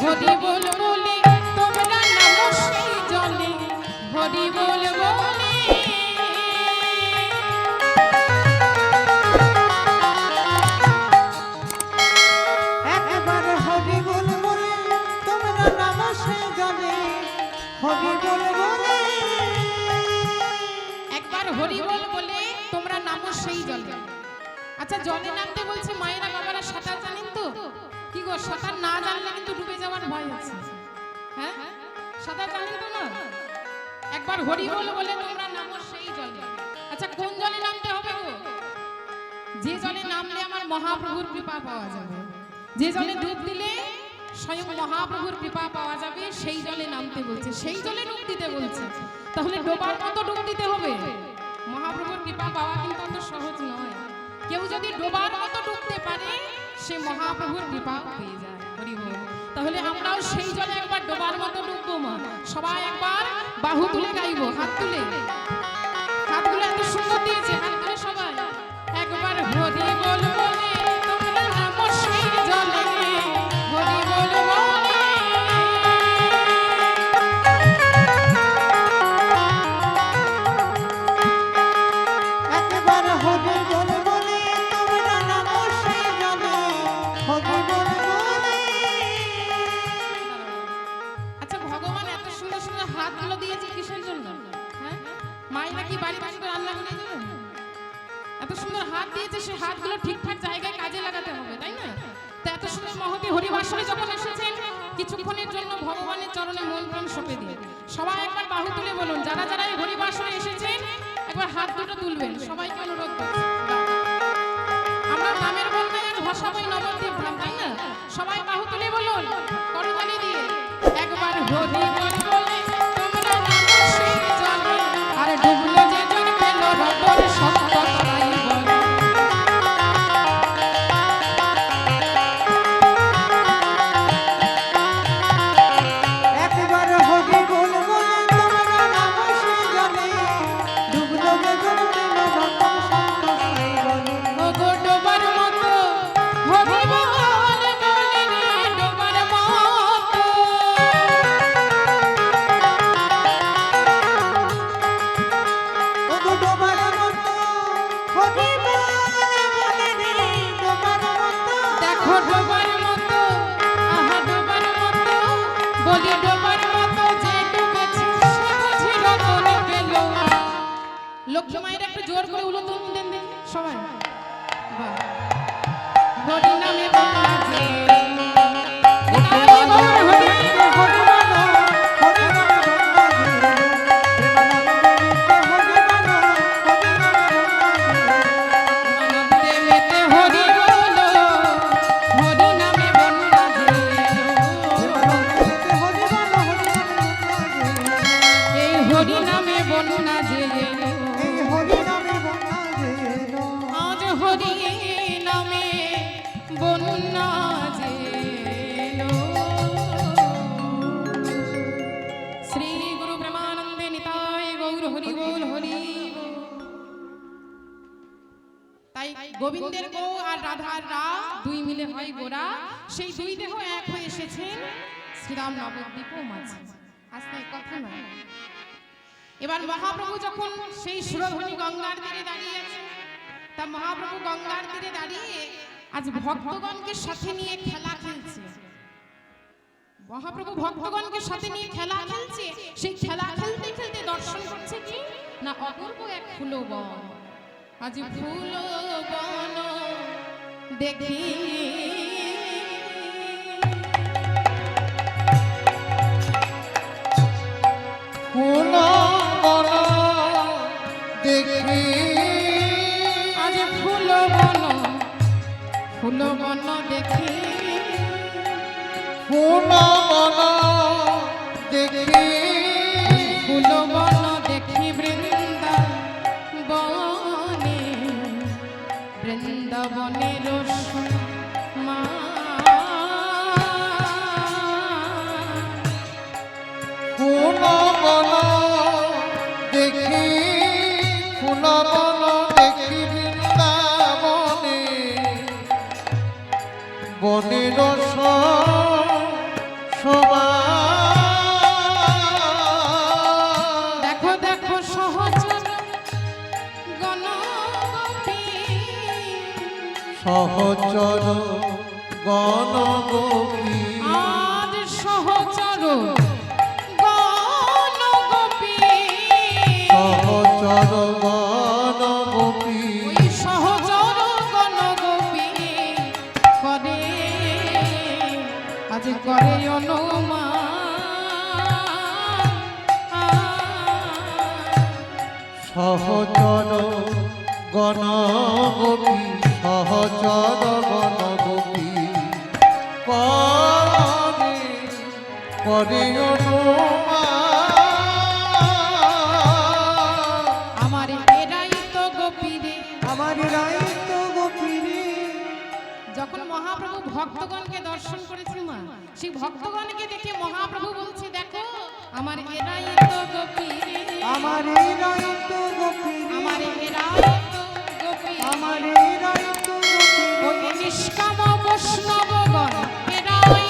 হরি বল বলে তোমরা নামো জলে। হরি বল বলে। একবার হরি বল বলে তোমরা নাম সে জলে। হরি বল বলে। একবার হরি বল বলে তোমরা নামো সেই জলে। আচ্ছা জলে নামতে বলছে মায়েরা বাবারা সাঁতার কি সাঁতার না জানলে কিন্তু ডুবে যাওয়ার ভয় আছে। হ্যাঁ? সাঁতার জানেন তো না? একবার হরি বল বলে তোমরা নামো সেই জলে। আচ্ছা কোন জলে নামতে হবে গো? যে জলে নামলে আমার মহাপ্রভুর কৃপা পাওয়া যাবে। যে জলে ডুব দিলে স্বয়ং মহাপ্রভুর কৃপা পাওয়া যাবে, সেই জলে নামতে বলছে। সেই জলে ডুব দিতে বলছে। তাহলে ডোবার মতো ডুব দিতে হবে? মহাপ্রভুর কৃপা পাওয়া কিন্তু অত সহজ নয়। কেউ যদি ডোবার মতো ডুবতে পারে সে মহাপ্রভুর কৃপা পেয়ে যায়। হরি। তাহলে আমরাও সেই জলে একবার ডোবার মতো ডুববো মা। সবাই একবার বাহু তুলে গাইবো, হাত তুলে। হাতগুলো এত সুন্দর দিয়েছে হাত তুলে সবাই। একবার হরি বল এবার মহাপ্রভু যখন সেই সুরধনী গঙ্গার তীরে দাঁড়িয়ে আছে, তা মহাপ্রভু গঙ্গার তীরে দাঁড়িয়ে আজ ভক্তগণকে সাথে নিয়ে খেলা খেলছে। মহাপ্রভু ভক্তগণকে সাথে নিয়ে খেলা খেলছে, সেই খেলা খেলতে খেলতে দর্শন করছে কি? না অপূর্ব এক ফুল বন। আজ ফুল বন দেখি ফুল মন দেখি ফুল বন সহচর গণ গোপী। সহচর বন গোপী। ওই সহচর গণ গোপী করে। আজ করে অনুমান। সহচর গণ গোপী সহচর গোপী পরে আমার এরাই তো গোপীরে। আমার তো যখন মহাপ্রভু ভক্তগণকে দর্শন করেছে মা সেই ভক্তগণকে দেখে মহাপ্রভু বলছে দেখো আমার এরাই তো গোপীরে। আমার এই রাই তো গোপিনী আমার এরাই তো গোপী আমার এই রাই তো ওই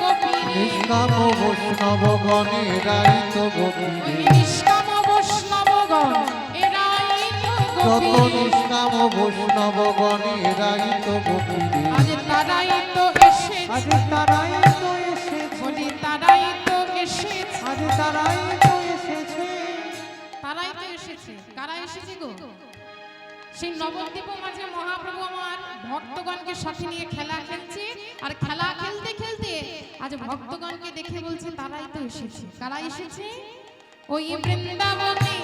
গোপিনী নিষ্কাম বৈষ্ণবগণ এরাই তো গোপীরে নিষ্কাম বৈষ্ণব গণেরাই তো ওই নিষ্কাম বৈষ্ণবগণ এরাই তো নিষ্কাম গোপী আজ তারাই তো এসেছে। আজ তারাই তো এসেছে। বলি তারাই তো এসেছে। আজ তারাই তো এসেছে। তারাই তো এসেছে। কারা এসেছে গো? সেই নবদ্বীপ মাঝে মহাপ্রভু আমার ভক্তগণকে সাথে নিয়ে খেলা খেলছে। আর খেলা খেলতে খেলতে আজ ভক্তগণকে দেখে বলছে, তারাই তো এসেছে। কারা এসেছে? ওই বৃন্দাবনে,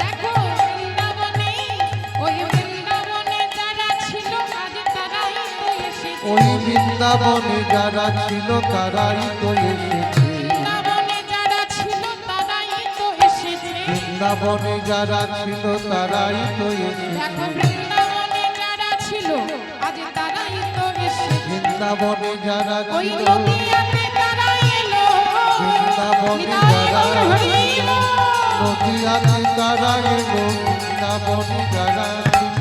দেখো বৃন্দাবনে, ওই বৃন্দাবনে যারা ছিল, আজ তারাই তো এসেছে। ওই বৃন্দাবনে যারা ছিল, তারাই তো এসেছে বৃন্দাবনে যারা ছিল তারাই তো বৃন্দাবনে যারা ছিল আজ তারাই তো এসেছে। বৃন্দাবনে যারা ওই ছিল নদিয়াতে তারা এলো। বৃন্দাবনে যারা নদিয়াতে তারা এলো বৃন্দাবনে যারা ছিল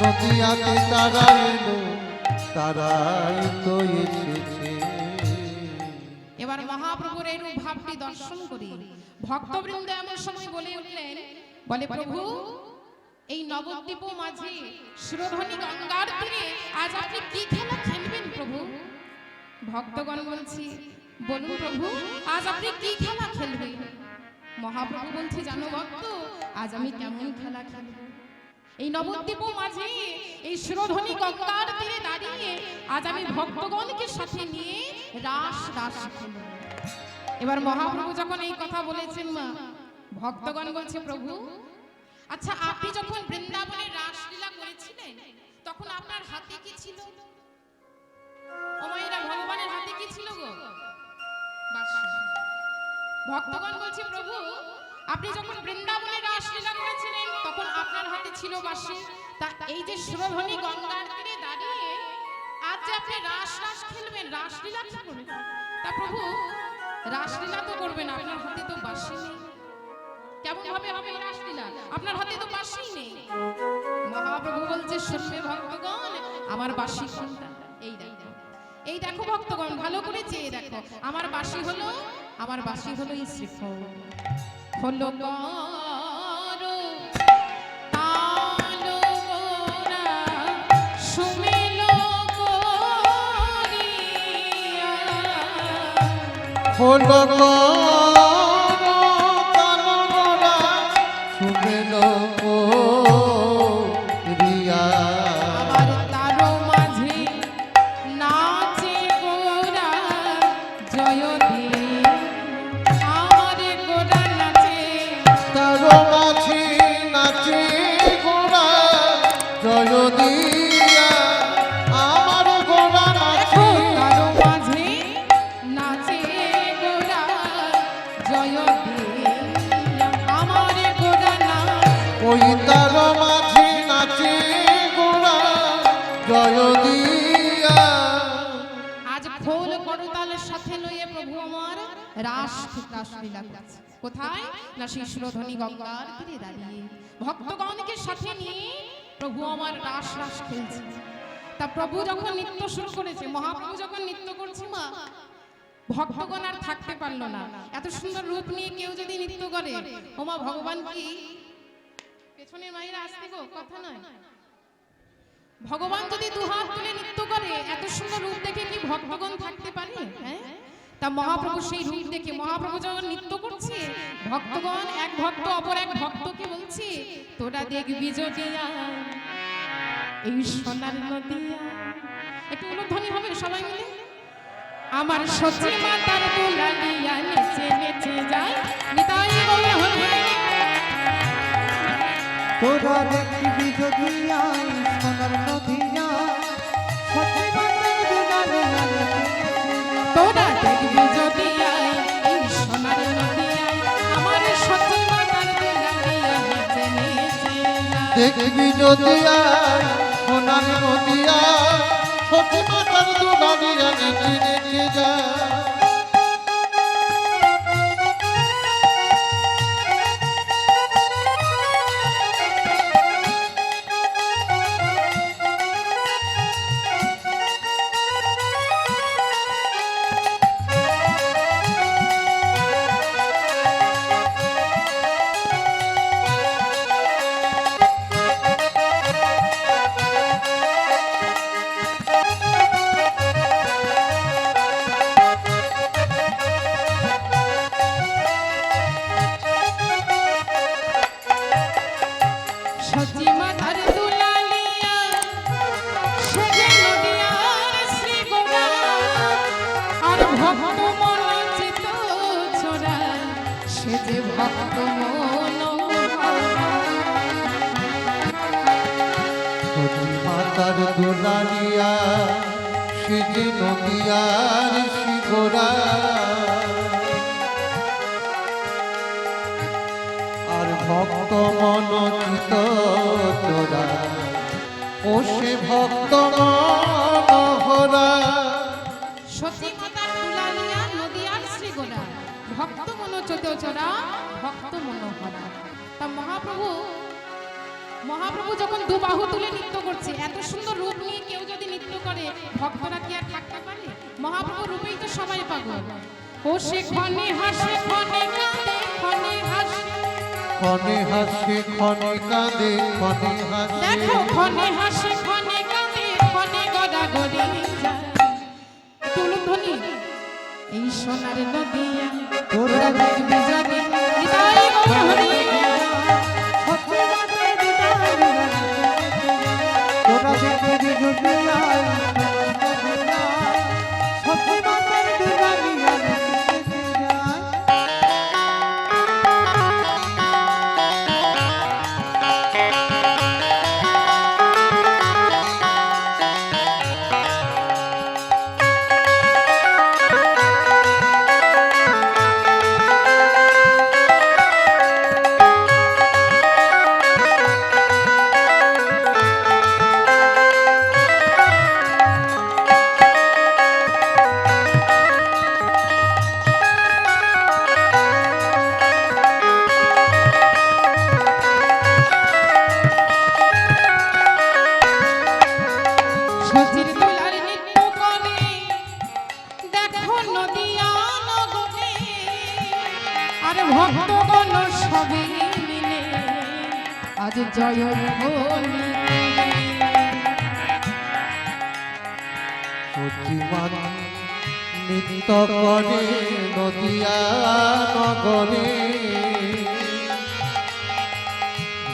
নদিয়াতে তারা এলো তারাই তো এসেছে। এবার মহাপ্রভুর এই ভাবটি দর্শন করি ভক্তবৃন্দ এমন সময় বলে উঠলেন, বলে, প্রভু, এই নবদ্বীপ মাঝে সুরধ্বনি গঙ্গার তীরে আজ আপনি কি খেলা খেলবেন প্রভু? ভক্তগণ বলছি, বলুন প্রভু, আজ আপনি কি খেলা খেলবেন? মহাপ্রভু বলছি, জানো ভক্ত, আজ আমি কেমন খেলা খেলব? এই নবদ্বীপ মাঝে এই সুরধ্বনি গঙ্গার তীরে দাঁড়িয়ে আজ আমি ভক্তগণকে সাথে নিয়ে রাস রাস খেলব এবার মহাপ্রভু যখন এই কথা বলেছেন মা ভক্তগণ বলছে প্রভু আচ্ছা আপনি যখন বৃন্দাবনে রাসলীলা করেছিলেন তখন আপনার হাতে কি ছিল? ও মায়েরা ভগবানের হাতে কি ছিল গো। ভক্তগণ বলছে প্রভু আপনি যখন বৃন্দাবনে রাসলীলা করেছিলেন তখন আপনার হাতে ছিল বাঁশি তা এই যে সুরধ্বনি গঙ্গার তীরে দাঁড়িয়ে আজ যে আপনি রাস রাস খেলবেন রাসলীলা কি করবেন তা প্রভু রাসলীলা তো করবেন, আপনার হাতে তো বাসি নেই। কেমন ভাবে হবে রাসলীলা? আপনার হাতে তো বাসি নেই। মহাপ্রভু বলছে, শুনবে ভক্তগণ আমার বাসি কোনটা? এই দেখো। এই দেখো ভক্তগণ, ভালো করে চেয়ে দেখো। আমার বাসি হলো, আমার বাসি হলো এই শ্রীফল। হলো কর হলো আজ সাথে লইয়ে প্রভু আমার রাস রাসলীলা করছে নিয়ে প্রভু আমার রাস রাস খেলছে। তা প্রভু নৃত্য শুরু করেছে, মহাপ্রভু যখন নৃত্য করছে, মা, ভক্তগণ আর থাকতে পারল না। এত সুন্দর রূপ নিয়ে কেউ যদি নৃত্য করে ওমা ভগবান কি পেছনের মায়েরা আসতে গো, কথা নয়। ভগবান যদি দুহাত তুলে নৃত্য করে, এত সুন্দর রূপ দেখে কি ভক্তগণ থাকতে পারে হ্যাঁ? তা মহাপ্রভু সেই রূপ দেখে, মহাপ্রভু যখন নৃত্য করছে, ভক্তগণ এক ভক্ত, অপর এক ভক্তকে বলছে, তোরা দেখবি যদি এই সোনার নদিয়া একটু উলুধ্বনি হবে সবাই মিলে? আমার সত্যি মাতার দোলালিয়া নেচে নেচে যায়, নিতাই গৌর হরে তোরা দেখবি যদি আই সোনার নদিয়া। তোরা দেখবি যদি এই সোনার আমার মাতার দেখবি যদি সোনার নদিয়া। সতী মাতার দুলালিয়া নেচে নেচে যায় ও সে ভক্ত মনোহরা সতী মাতার দুলালিয়া নদিয়ার শ্রীগোলা ভক্ত মন চোরা, ভক্ত মনোহরা। তা মহাপ্রভু মহাপ্রভু যখন দু বাহু তুলে নৃত্য করছে, এত সুন্দর রূপ নিয়ে কেউ যদি নৃত্য করে, ভক্তরা কি আর থাকতে পারে মহাপ্রভু রূপেই তো সবাই পাগল। ও সে হাসে ক্ষণে কাঁদে ক্ষণে হাসে। ক্ষণে হাসে ক্ষণে কাঁদে। ক্ষণে হাসে। দেখো ক্ষণে হাসে ক্ষণে কাঁদে ক্ষণে গড়া গড়ি যায় তুলধ্বনি এই সোনার নদিয়া তোরা দেখবি যদি হৃদয় গৌর হরি সত্যি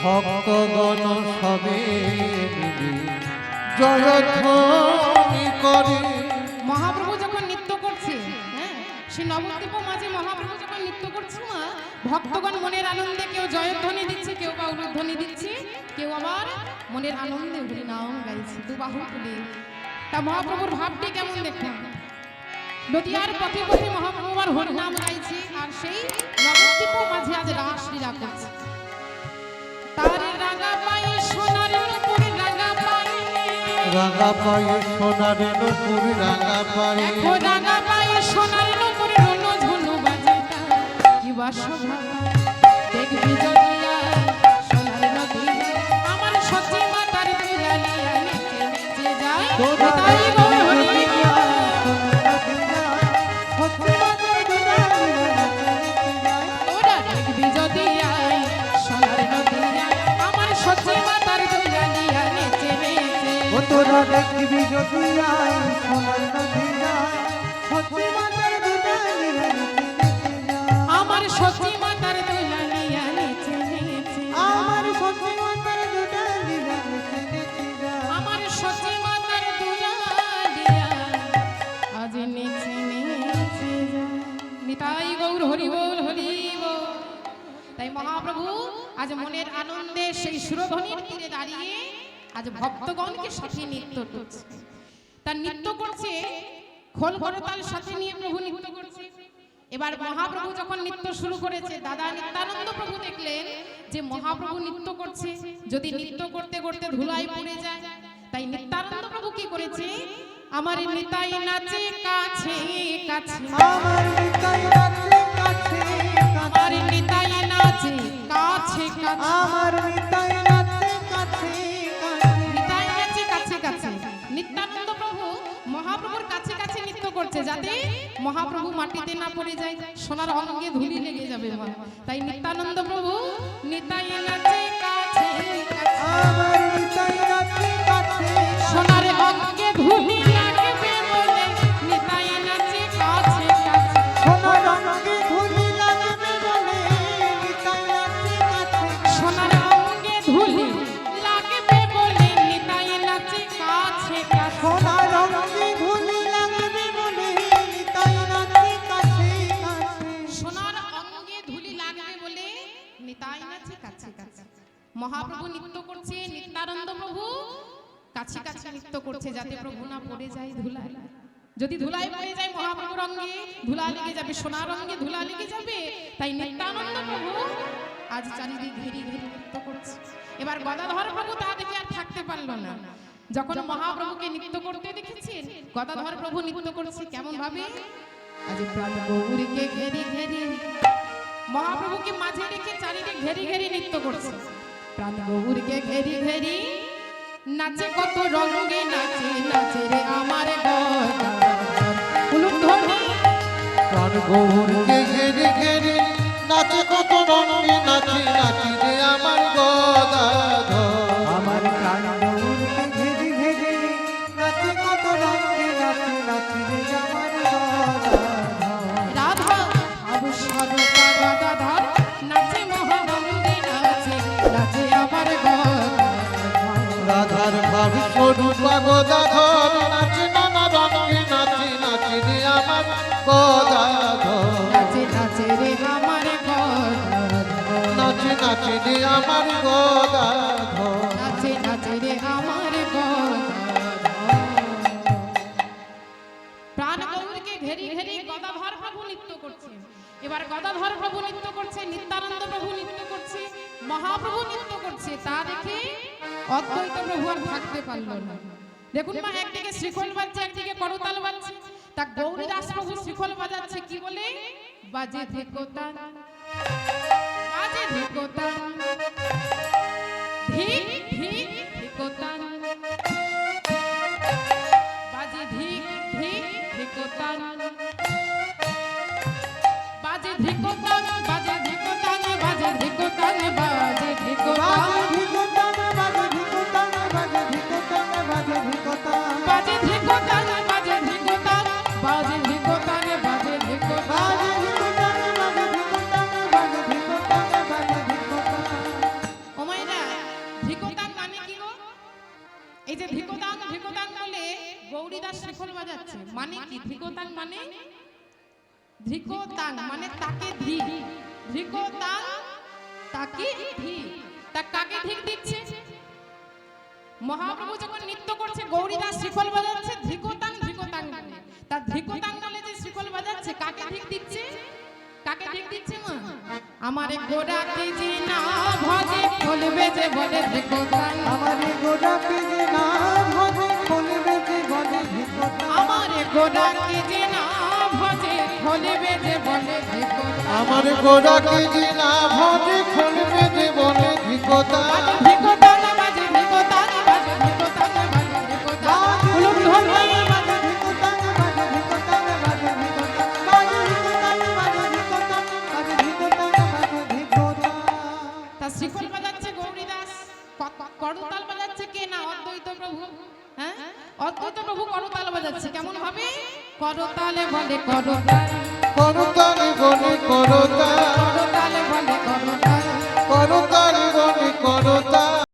ভক্তগণ সবে জয়ধ্বনি করে। মহাপ্রভু যখন নৃত্য করছে হ্যাঁ সে নবদ্বীপ মাঝে মহাপ্রভু যখন নৃত্য করছে না ভক্তগণ মনের আনন্দে কেউ জয়ধ্বনি দিচ্ছে, কেউ বা উলুধ্বনি দিচ্ছে, কেউ আবার মনের আনন্দে হরি নাম গাইছে দুবাহু তুলে। তা মহাপ্রভুর ভাবটি কেমন দেখুন নদিয়ার পথে পথে মহাপ্রভু আবার হরিনাম গাইছে, আর সেই নবদ্বীপ মাঝে আজ রাস লীলা করছে। রাঙা পায়ে সোনার নুপুর রাঙা পায়ে। রাঙা পায়ে সোনার নুপুর রনো ঝুনু বাজে কি বা শোভা দেখবি যদি সোনার নদী। আমার সতী মাতার দুলালিয়া নেচে নেচে যায়। তাই গো? দেখবি যদি আয় সোনার আজ ভক্তগণকে সাথে নৃত্য করছে। তার নৃত্য করছে খোল করতাল সাথে নিয়ে প্রভু নৃত্য করছে। এবার মহাপ্রভু যখন নৃত্য শুরু করেছে দাদা নিত্যানন্দ প্রভু দেখলেন যে মহাপ্রভু নৃত্য করছে যদি নৃত্য করতে করতে ধুলাই পড়ে যায় তাই নিত্যানন্দ প্রভু কি করেছে? আমার নিতাই নাচে কাছে কাছে আমার নিতাই নাচে কাছে আমার নিতাই নাচে কাছে কাছে আমার করছে যাতে মহাপ্রভু মাটিতে না পড়ে যায়, সোনার অঙ্গে ধুলি লেগে যাবে তাই নিত্যানন্দ প্রভু, নিতাই কাছে। পড়ে যায় ধুলায়। যদি ধুলাই পড়ে যায় মহাপ্রভুর অঙ্গে ধুলা লেগে যাবে সোনার অঙ্গে ধুলা লেগে যাবে, তাই নিত্যানন্দ প্রভু আজ চারিদিক ঘেরি ঘেরি নৃত্য করছে। এবার গদাধর প্রভু তা দেখে আর থাকতে পারল না। যখন মহাপ্রভুকে নৃত্য করতে দেখেছেন, গদাধর প্রভু নৃত্য করছে কেমন ভাবে আজ প্রাণ ঘেরি ঘেরি, মহাপ্রভুকে মাঝে রেখে চারিদিকে ঘেরি ঘেরি নৃত্য করছে। প্রাণ গৌরীকে ঘেরি ঘেরি নাচে কত রঙে নাচে নাচে রে আমার প্রাণ গৌরকে ঘেরে ঘেরে নাচে কত রঙে নাচে নাচে রে রাধার ভাব স্বরূপ গদাধর নাচে নানা রঙে নাচি নাচি রে আমার গদাধর নাচে নাচে রে আমার গদা নাচে নাচি রে আমার গদাধর নাচে নাচে রে আমার প্রাণ গৌরকে ঘেরি ঘেরি গদাধর প্রভু নৃত্য করছে। এবার গদাধর প্রভু নৃত্য করছে নিত্যানন্দ প্রভু নৃত্য করছে মহাপ্রভু নৃত্য করছে তা দেখে অদ্বৈত প্রভু আর থাকতে পারল না। দেখুন মা, একদিকে শ্রীখল বাজছে, একদিকে করতাল বাজছে। তা গৌরীদাস প্রভু শ্রীখল বাজাচ্ছে কি বলে? বাজে ধেকোতান বাজে ধেকোতান ধিক ধিক ধিকোতান বাজে ধিক ধিক বাজে ধিকোতান বাজে ধিকোতান বাজে ধিকোতান বাজে ধিকোতান বাজে এই যে ধিকোতান ধিকোতান বলে গৌরীদাস শ্রীফল বাজাচ্ছে। মানে কি? ধিকোতান মানে? ধিকোতান মানে তাকে ধি ধিকোতান তাকে ধি তা কাকে ঠিক দিচ্ছে? মহাপ্রভু যখন নৃত্য করছে গৌরীদাস শ্রীফল বাজাচ্ছে ধিকোতান ধিকোতান বলে তা ধিকোতান বলে যে শ্রীফল বাজাচ্ছে কাকে ঠিক দিচ্ছে? কাকে ঠিক দিচ্ছে মা? আমার গোড়াতে যে না ভজে বলবে যে বলে ধিকোতান আমার গোড়াকে যে না ভজে বলবে যে বলে ভিকোতান আমার গোড়াকে যে না ভজে বলবে যে বলে ধিকোতান আমার গোড়াকে যে না ভজে খুলবে যে বলে ভিকতা তালে বলে করো তাই। করো তালে বলে করো তাই। করো তালে বলে করো তাই। করো তালে বলে করো তাই।